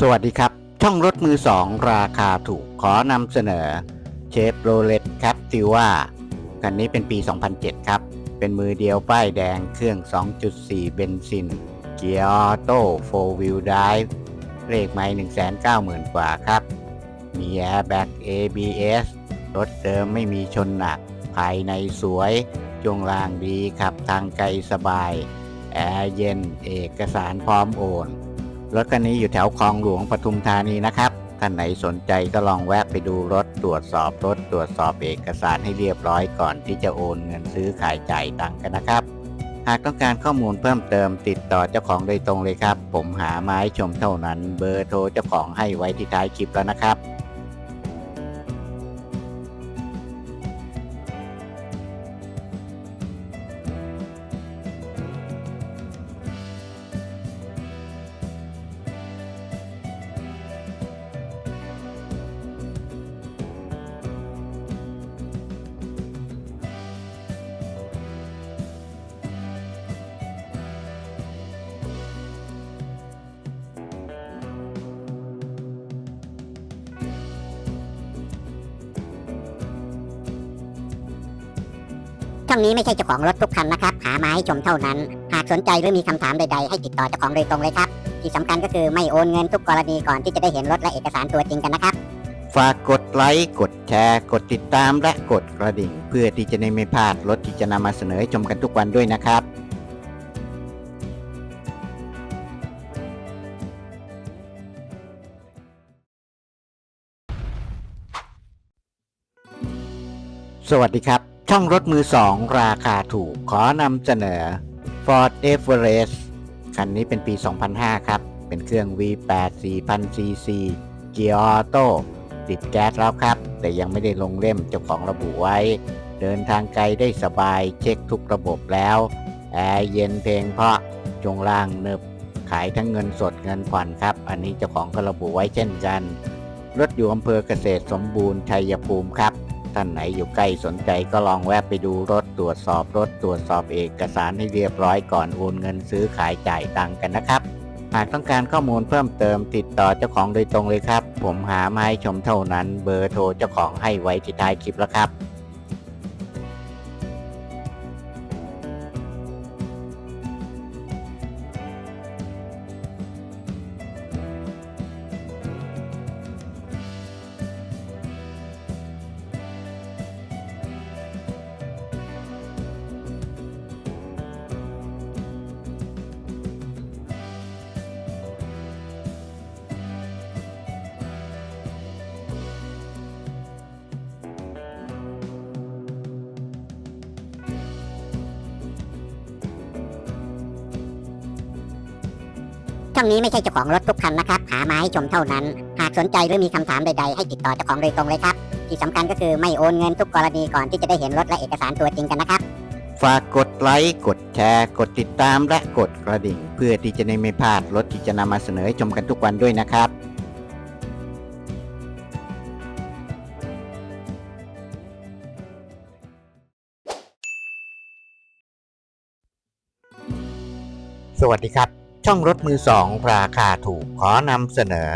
สวัสดีครับ ช่องรถมือสองราคาถูกขอนำเสนอเชฟโรเลตแคปติว่าคันนี้เป็นปี 2007 ครับ เป็นมือเดียวป้ายแดงเครื่อง 2.4 เบนซิน เกียร์ออโต้โฟวิลไดฟ์เลขไม่190,000 กว่าครับ มีแอร์แบ็ก ABS รถเดิมไม่มีชนหนัก ภายในสวยช่วงล่างดีขับทางไกลสบาย แอร์เย็นเอกสารพร้อมโอน รถคันนี้อยู่แถวคลองหลวงปทุมธานีนะครับท่านไหนสนใจก็ลองแวะไปดูรถตรวจสอบรถตรวจสอบเอกสารให้เรียบร้อยก่อนที่จะโอนเงินซื้อขายจ่ายตังค์กันนะครับ หากต้องการข้อมูลเพิ่มเติมติดต่อเจ้าของโดยตรงเลยครับ ผมหาไม้ชมเท่านั้น เบอร์โทรเจ้าของให้ไว้ที่ท้ายคลิปแล้วนะครับ ช่องนี้ไม่ใช่เจ้าของรถทุกคันนะครับ หามาให้ชมเท่านั้น หากสนใจหรือมีคำถามใดๆ ให้ติดต่อเจ้าของโดยตรงเลยครับ ที่สำคัญก็คือไม่โอนเงินทุกกรณีก่อนที่จะได้เห็นรถและเอกสารตัวจริงกันนะครับ ฝากกดไลค์ กดแชร์ กดติดตามและกดกระดิ่ง เพื่อที่จะได้ไม่พลาดรถที่จะนำมาเสนอให้ชมกันทุกวันด้วยนะครับสวัสดีครับ ช่องรถมือสองราคาถูกขอนำเสนอ Ford Everest คันนี้เป็นปี 2005 ครับ เป็นเครื่อง V8 4000 cc เกียร์ออโต้ติดแก๊สแล้วครับ แต่ยังไม่ได้ลงเล่มเจ้าของระบุไว้ เดินทางไกลได้สบายเช็คทุกระบบแล้ว แอร์เย็นเพลงเพราะจงล่างเนบขายทั้งเงินสดเงินผ่อนครับ อันนี้เจ้าของก็ระบุไว้เช่นกัน รถอยู่อำเภอเกษตรสมบูรณ์ชัยภูมิครับ ท่านไหนอยู่ใกล้สนใจก็ลองแวะไปดูรถตรวจสอบรถตรวจสอบเอกสารให้เรียบร้อยก่อนโอนเงินซื้อขายจ่ายตังกันนะครับ หากต้องการข้อมูลเพิ่มเติมติดต่อเจ้าของโดยตรงเลยครับ ผมหามาให้ชมเท่านั้นเบอร์โทรเจ้าของให้ไว้ที่ท้ายคลิปแล้วครับ ช่องนี้ไม่ใช่เจ้าของรถทุกคันนะครับ หามาให้ชมเท่านั้น หากสนใจหรือมีคำถามใดๆ ให้ติดต่อเจ้าของโดยตรงเลยครับ ที่สำคัญก็คือไม่โอนเงินทุกกรณีก่อนที่จะได้เห็นรถและเอกสารตัวจริงกันนะครับ ฝากกดไลค์ กดแชร์ กดติดตามและกดกระดิ่ง เพื่อที่จะได้ไม่พลาดรถที่จะนำมาเสนอให้ชมกันทุกวันด้วยนะครับสวัสดีครับ ช่องรถมือสองราคาถูกขอนำเสนอ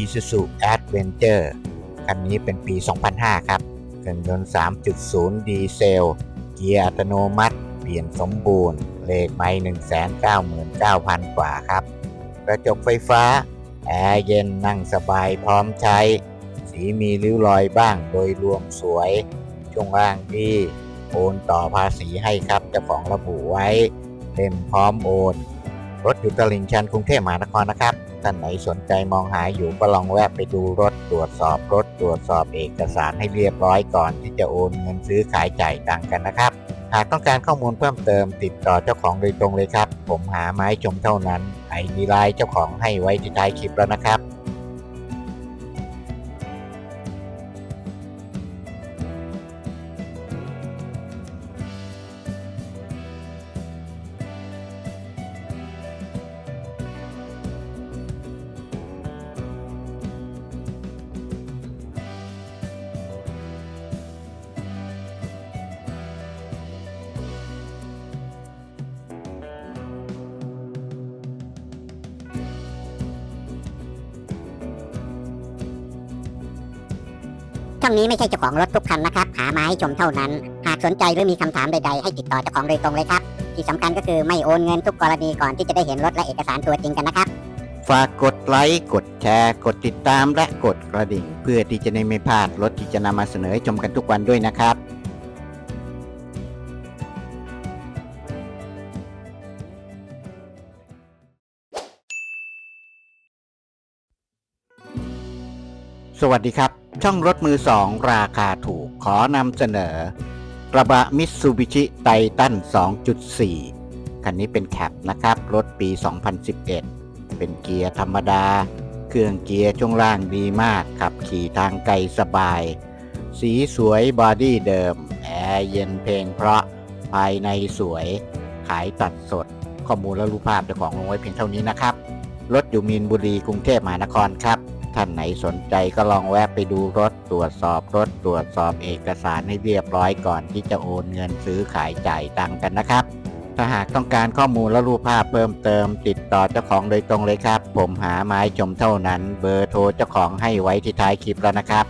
Isuzu Adventure คันนี้เป็นปี 2005 ครับ เครื่องยนต์ 3.0 ดีเซล เกียร์อัตโนมัติ เปลี่ยนสมบูรณ์ เลขไม่199,000 กว่าครับ กระจกไฟฟ้า แอร์เย็นนั่งสบายพร้อมใช้ สีมีริ้วรอยบ้างโดยรวมสวย ช่วงล่างดีโอนต่อภาษีให้ครับเจ้าของระบุไว้เล่มพร้อมโอน รถอยู่ตลิ่งชันกรุงเทพมหานครนะครับ ท่านไหนสนใจมองหาอยู่ก็ลองแวะไปดูรถตรวจสอบรถตรวจสอบเอกสารให้เรียบร้อยก่อนที่จะโอนเงินซื้อขายจ่ายตังกันนะครับ หากต้องการข้อมูลเพิ่มเติมติดต่อเจ้าของโดยตรงเลยครับ ผมหาไม้ชมเท่านั้นไอดีไลน์เจ้าของให้ไว้ที่ท้ายคลิปแล้วนะครับ ช่องนี้ไม่ใช่เจ้าของรถทุกคันนะครับ หามาให้ชมเท่านั้น หากสนใจหรือมีคำถามใดๆ ให้ติดต่อเจ้าของโดยตรงเลยครับ ที่สำคัญก็คือไม่โอนเงินทุกกรณีก่อนที่จะได้เห็นรถและเอกสารตัวจริงกันนะครับ ฝากกดไลค์ กดแชร์ กดติดตามและกดกระดิ่ง เพื่อที่จะได้ไม่พลาดรถที่จะนำมาเสนอให้ชมกันทุกวันด้วยนะครับ สวัสดีครับ ช่องรถมือสองราคาถูกขอนำเสนอ กระบะมิตซูบิชิไททัน2.4 คันนี้เป็นแคปนะครับ รถปี 2011 เป็นเกียร์ธรรมดา เครื่องเกียร์ช่วงล่างดีมาก ขับขี่ทางไกลสบาย สีสวยบอดี้เดิม แอร์เย็นเพลงเพราะภายในสวย ขายตัดสด ข้อมูลและรูปภาพเจ้าของลงไว้เพียงเท่านี้นะครับ รถอยู่มีนบุรีกรุงเทพมหานครครับ ท่านไหนสนใจก็ลองแวะไปดูรถตรวจสอบรถตรวจสอบเอกสารให้เรียบร้อยก่อนที่จะโอนเงินซื้อขายจ่ายตังกันนะครับ ถ้าหากต้องการข้อมูลและรูปภาพเพิ่มเติม ติดต่อเจ้าของโดยตรงเลยครับ ผมหาไม้ชมเท่านั้น เบอร์โทรเจ้าของให้ไว้ที่ท้ายคลิปแล้วนะครับ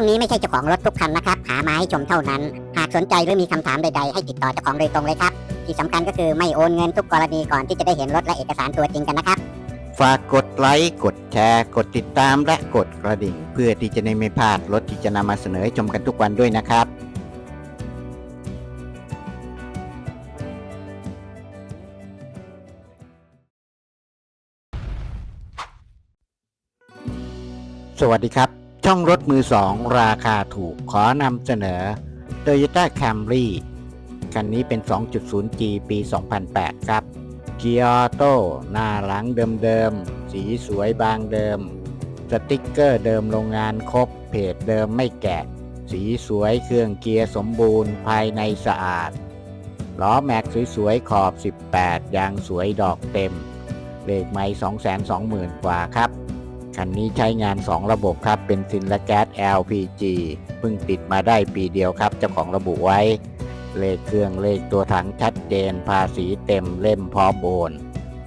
ช่องนี้ไม่ใช่เจ้าของรถทุกคันนะครับ หามาให้ชมเท่านั้น หากสนใจหรือมีคำถามใดๆ ให้ติดต่อเจ้าของโดยตรงเลยครับ ที่สำคัญก็คือไม่โอนเงินทุกกรณีก่อนที่จะได้เห็นรถและเอกสารตัวจริงกันนะครับ ฝากกดไลค์ กดแชร์ กดติดตามและกดกระดิ่ง เพื่อที่จะได้ไม่พลาดรถที่จะนำมาเสนอให้ชมกันทุกวันด้วยนะครับสวัสดีครับ ช่องรถมือสองราคาถูกขอนำเสนอ Toyota Camry คันนี้เป็น 2.0G ปี 2008 ครับ เกียร์ออโต้หน้าหลังเดิมๆ สีสวยบางเดิม สติกเกอร์เดิมโรงงานครบ เพจเดิมไม่แกะ สีสวยเครื่องเกียร์สมบูรณ์ภายในสะอาด ล้อแม็กสวยๆ ขอบ 18 ยางสวยดอกเต็มเลขไม่220,000 กว่าครับ คันนี้ใช้งาน 2 ระบบครับ เป็นซินและแก๊ส LPG เพิ่งติดมาได้ปีเดียวครับ เจ้าของระบุไว้ เลขเครื่องเลขตัวถังชัดเจน ภาษีเต็มเล่มพร้อมโอน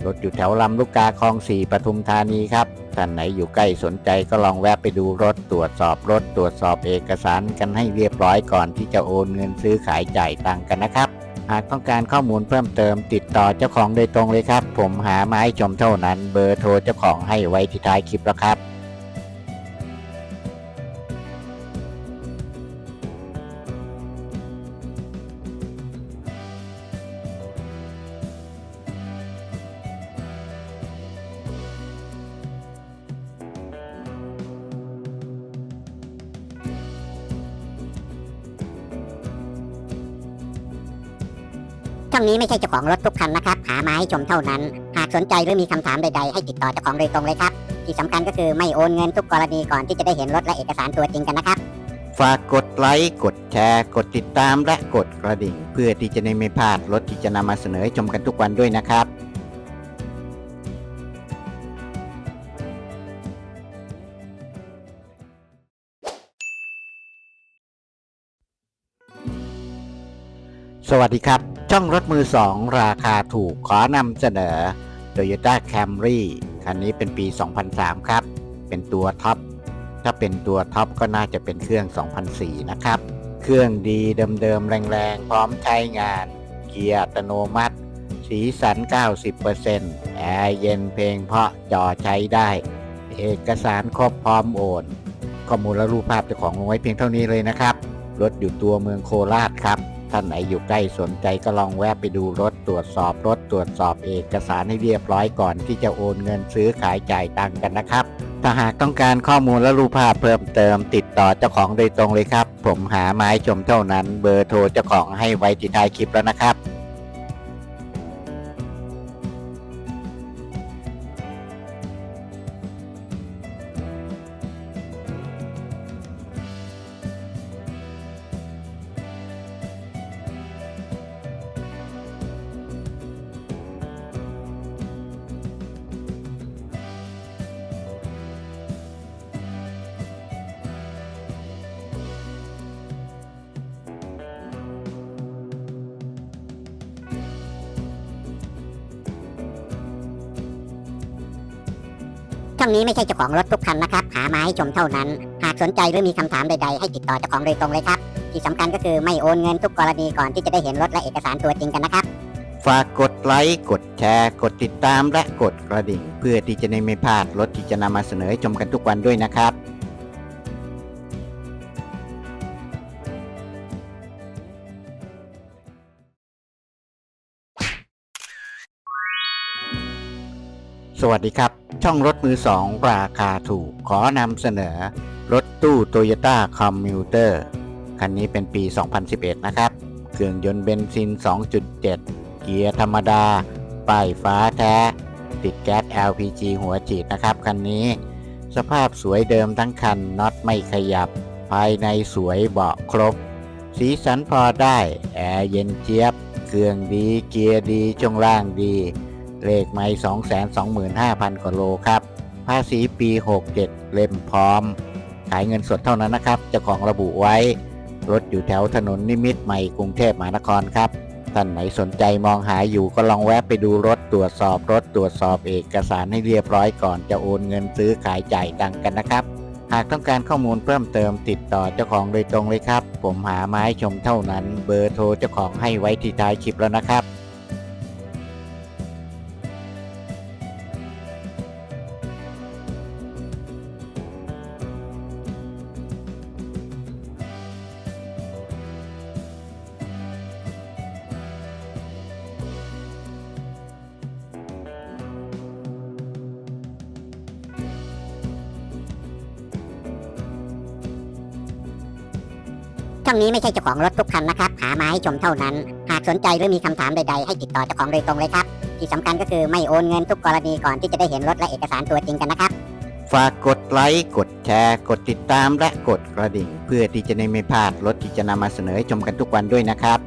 รถอยู่แถวลำลูกกาคลองสี่ปทุมธานีครับ ท่านไหนอยู่ใกล้สนใจก็ลองแวะไปดูรถตรวจสอบรถตรวจสอบเอกสารกันให้เรียบร้อยก่อนที่จะโอนเงินซื้อขายจ่ายตังกันนะครับ หากต้องการข้อมูลเพิ่มเติมติดต่อเจ้าของโดยตรงเลยครับ ผมหาไม้ชมเท่านั้น เบอร์โทรเจ้าของให้ไว้ที่ท้ายคลิปแล้วครับ ช่องนี้ไม่ใช่เจ้าของรถทุกคันนะครับ หามาให้ชมเท่านั้น หากสนใจหรือมีคำถามใดๆ ให้ติดต่อเจ้าของโดยตรงเลยครับ ที่สำคัญก็คือไม่โอนเงินทุกกรณีก่อนที่จะได้เห็นรถและเอกสารตัวจริงกันนะครับ ฝากกดไลค์ กดแชร์ กดติดตามและกดกระดิ่ง เพื่อที่จะได้ไม่พลาดรถที่จะนำมาเสนอชมกันทุกวันด้วยนะครับสวัสดีครับ ช่องรถมือสองราคาถูกขอนำเสนอ Toyota Camry คันนี้เป็นปี 2003 ครับ เป็นตัวท็อป ถ้าเป็นตัวท็อปก็น่าจะเป็นเครื่อง 2004 นะครับ เครื่องดีเดิมๆแรงๆ พร้อมใช้งาน เกียร์อัตโนมัติ สีสัน 90%แอร์เย็นเพลงเพราะจอใช้ได้ เอกสารครบพร้อมโอน ข้อมูลและรูปภาพเจ้าของลงไว้เพียงเท่านี้เลยนะครับ รถอยู่ตัวเมืองโคราชครับ ท่านไหนอยู่ใกล้สนใจก็ลองแวะไปดูรถตรวจสอบรถตรวจสอบเอกสารให้เรียบร้อยก่อนที่จะโอนเงินซื้อขายจ่ายตังกันนะครับ ถ้าหากต้องการข้อมูลและรูปภาพเพิ่มเติมติดต่อเจ้าของโดยตรงเลยครับ ผมหาไม้ชมเท่านั้นเบอร์โทรเจ้าของให้ไว้ที่ท้ายคลิปแล้วนะครับ ช่องนี้ไม่ใช่เจ้าของรถทุกคันนะครับ หามาให้ชมเท่านั้น หากสนใจหรือมีคำถามใดๆ ให้ติดต่อเจ้าของโดยตรงเลยครับ ที่สำคัญก็คือไม่โอนเงินทุกกรณีก่อนที่จะได้เห็นรถและเอกสารตัวจริงกันนะครับ ฝากกดไลค์ กดแชร์ กดติดตามและกดกระดิ่ง เพื่อที่จะได้ไม่พลาดรถที่จะนำมาเสนอให้ชมกันทุกวันด้วยนะครับ สวัสดีครับ ช่องรถมือสองราคาถูกขอนำเสนอ รถตู้ Toyota Commuter คันนี้เป็นปี 2011 นะครับ เครื่องยนต์เบนซิน 2.7 เกียร์ธรรมดา ป้ายฟ้าแท้ ติดแก๊ส LPG หัวฉีดนะครับ คันนี้ สภาพสวยเดิมทั้งคันน็อตไม่ขยับ ภายในสวยเบาะครบ สีสันพอได้ แอร์เย็นเจี๊ยบ เครื่องดี เกียร์ดีช่วงล่างดี เลขไม่225,000 กว่าโลครับ ภาษีปี 67 เล่มพร้อม ขายเงินสดเท่านั้นนะครับเจ้าของระบุไว้ รถอยู่แถวถนนนิมิตรใหม่กรุงเทพมหานครครับ ท่านไหนสนใจมองหาอยู่ก็ลองแวะไปดูรถตรวจสอบรถตรวจสอบเอกสารให้เรียบร้อยก่อนจะโอนเงินซื้อขายจ่ายตังกันนะครับหากต้องการข้อมูลเพิ่มเติมติดต่อเจ้าของโดยตรงเลยครับ ผมหาไม้ชมเท่านั้น เบอร์โทรเจ้าของให้ไว้ที่ท้ายคลิปแล้วนะครับ ช่องนี้ไม่ใช่เจ้าของรถทุกคันนะครับ หามาให้ชมเท่านั้น หากสนใจหรือมีคำถามใดๆ ให้ติดต่อเจ้าของโดยตรงเลยครับ ที่สำคัญก็คือไม่โอนเงินทุกกรณีก่อนที่จะได้เห็นรถและเอกสารตัวจริงกันนะครับ ฝากกดไลค์ กดแชร์ กดติดตามและกดกระดิ่ง เพื่อที่จะได้ไม่พลาดรถที่จะนำมาเสนอให้ชมกันทุกวันด้วยนะครับ